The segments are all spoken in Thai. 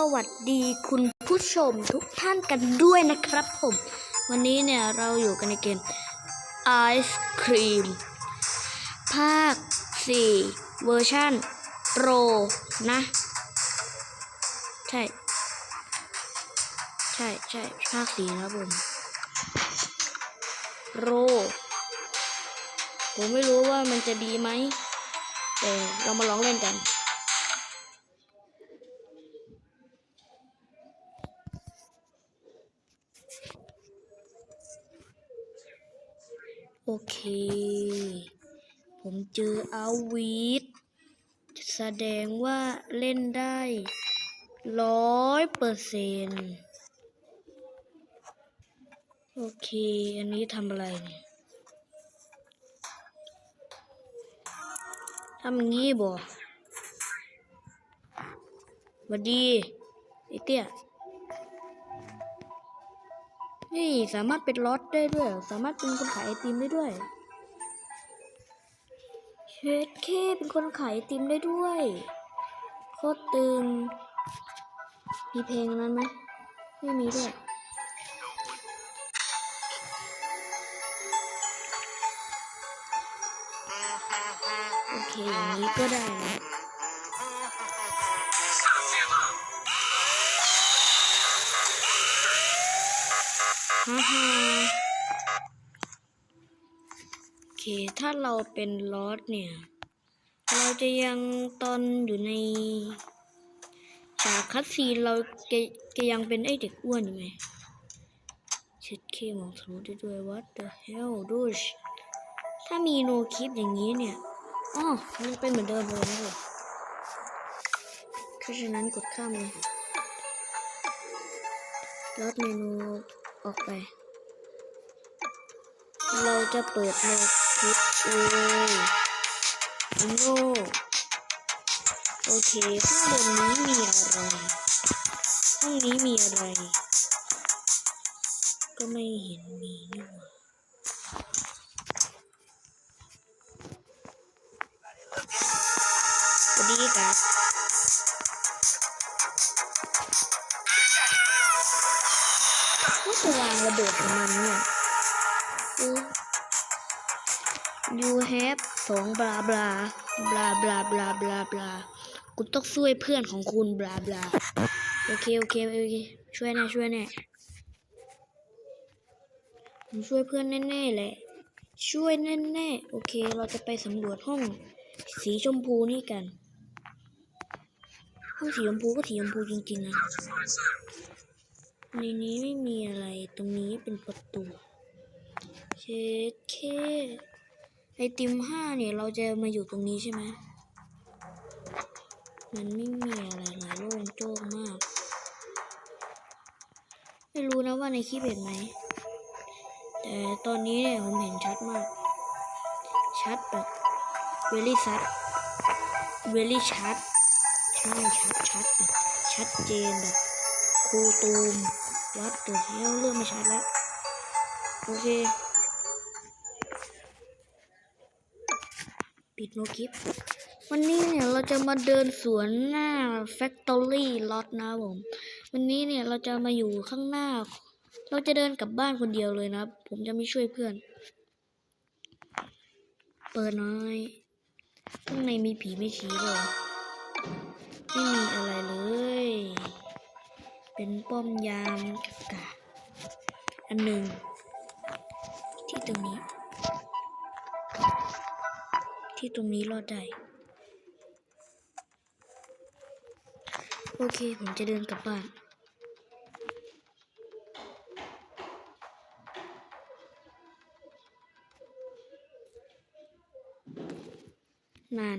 สวัสดีคุณผู้ชมทุกท่านกันด้วยนะครับผม วันนี้เนี่ยเราอยู่กันในเกมไอศครีมภาค 4 เวอร์ชันโปรนะ ใช่ ใช่ใช่ภาค 4 นะผมโปรผมไม่รู้ว่ามันจะดีไหมแต่เรามาลองเล่นกัน โอเค ผมเจออาวิทแสดงว่าเล่นได้ร้อยเปอร์เซนโอเค อันนี้ทำอะไรเนี่ยทำงี้บ่หวัดดีไอเตี้ย นี่สามารถเป็นล็อตได้ด้วย สามารถเป็นคนขายไอติมได้ด้วย เชดเคเป็นคนขายไอติมได้ด้วยโคตรตึงมีเพลงนั้นไหมไม่มีด้วยโอเคอย่างนี้ก็ได้นะ ฮ่าฮ่าโอเค ถ้าเราเป็นลอสเนี่ย เราจะยังตอนอยู่ในฉากคัดซีเราจะจะยังเป็นไอเด็กอ้วนอยู่ไหมเช็ดเคมองทะลุได้ด้วย what the hell ดูชถ้ามีโนคลิปอย่างนี้เนี่ยอ๋อมันยังเป็นเหมือนเดิมเลยนะเลยเพราะฉะนั้นกดข้ามเลยลดเมนู ออกไป เราจะเปิดโนคลิปเลยโนโอเคข้างบนนี้มีอะไรห้องนี้มีอะไร ก็ไม่เห็นมีนี่หว่าสวัสดีครับ จะวางระเบิดของมันเนี่ยออ you have สองบลาบลาบลาบลาบลาบลาบลาคุณต้องช่วยเพื่อนของคุณบลาบลาโอเคโอเคโอเคช่วยแน่ช่วยแน่ผมช่วยเพื่อนแน่ๆแหละ ช่วยแน่ๆโอเค เราจะไปสำรวจห้อง สีชมพูนี่กันห้องสีชมพูก็สีชมพูจริงๆนะ ในนี้ไม่มีอะไรตรงนี้เป็นประตูเช็ดเคไอติมห้าเนี่ยเราจะมาอยู่ตรงนี้ใช่ไหมมันไม่มีอะไรเลยโล่งโจ้งมาก ไม่รู้นะว่าในคลิปเห็นไหม แต่ตอนนี้เนี่ยผมเห็นชัดมาก ชัดแบบเวลี่ชัดเวลี่ชัดใช่ชัดชัดแบบชัดเจนแบบครูตูม วัดตัวเที่ยวเริ่มไม่ชัดแล้ว โอเค ปิดโนคลิป วันนี้เนี่ยเราจะมาเดินสวนหน้า Factory Lot นะผม วันนี้เนี่ยเราจะมาอยู่ข้างหน้า เราจะเดินกลับบ้านคนเดียวเลยนะ ผมจะไม่ช่วยเพื่อน เปิดน้อยข้างในมีผีไม่ชี้เลยไม่มีอะไรเลย เป็นป้อมยามกะอันหนึ่งที่ตรงนี้ ที่ตรงนี้รอดได้ โอเค ผมจะเดินกลับบ้านนาน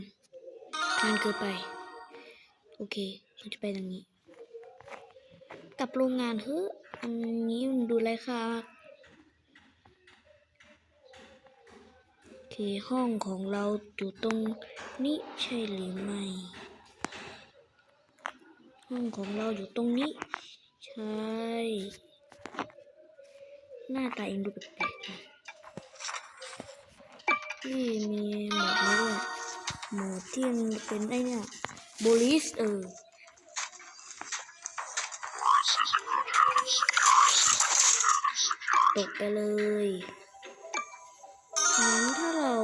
นานเกินไป โอเคเราจะไปทางนี้ กับโรงงานเฮ้ยอันนี้มันดูไรค่ามากโอเคห้องของเราอยู่ตรงนี้ใช่หรือไม่ ห้องของเราอยู่ตรงนี้ ใช่ หน้าตาเองดูแปลกๆนี่มีหมดนี้ด้วยหมดที่มันเป็นไอเนี่ยโบลิสเออ ตกไปเลยงั้นถ้าเรา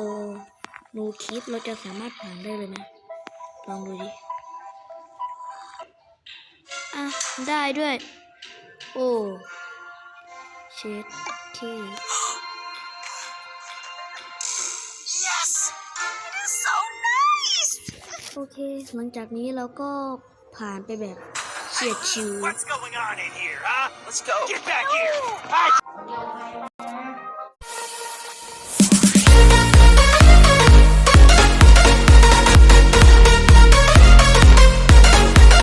ดูคลิปเราจะสามารถผ่านได้เลยไหมลองดูดิ อะ ได้ด้วย โอ้เช็ดที่ yes so nice โอเค หลังจากนี้เราก็ผ่านไปแบบ get you. What's going on in here, huh? Let's go. Get back here. I